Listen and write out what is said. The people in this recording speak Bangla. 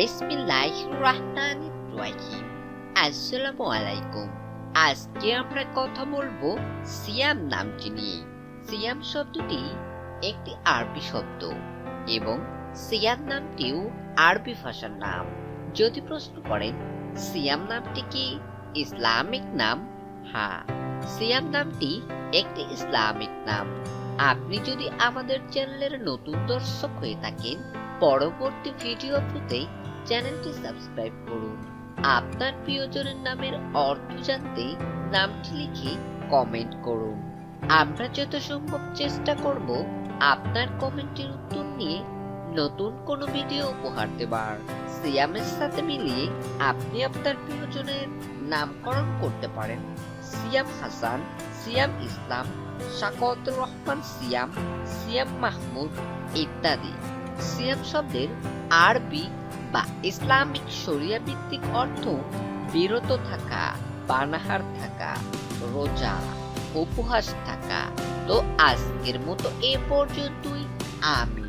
বিসমিল্লাহ রহমান রহিম আসসালামু আলাইকুম আজকে আমরা কথা বলব সিয়াম নামটি নিয়ে। সিয়াম শব্দটি একটি আরবি শব্দ এবং সিয়াম নামটিও আরবি ভাষার নাম। যদি প্রশ্ন করেন, সিয়াম নামটি কি ইসলামিক নাম? হ্যাঁ সিয়াম নামটি একটি ইসলামিক নাম। আপনি যদি আমাদের চ্যানেলের নতুন দর্শক হয়ে থাকেন পরবর্তী ভিডিও পেতে চ্যানেলটি সাবস্ক্রাইব করুন। আপনার প্রিয়জনের নামের অর্থ জানতে নামটি লিখে কমেন্ট করুন। আমরা যত সম্ভব চেষ্টা করব আপনার কমেন্টের উত্তর নিয়ে নতুন কোনো ভিডিও উপহার দেবার। সিয়ামের সাথে মিলিয়ে আপনি আপনার প্রিয়জনের নামকরণ করতে পারেন। সিয়াম হাসান সিয়াম ইসলাম শাকত রহমান সিয়াম সিয়াম মাহমুদ ইত্যাদি। সিয়াম শব্দের আরবি বা ইসলামিক শরিয়া ভিত্তিক অর্থ বিরত থাকা পানাহার থাকা, রোজা, উপহাস থাকা। তো আজকের মতো এ পর্যন্তই। আমি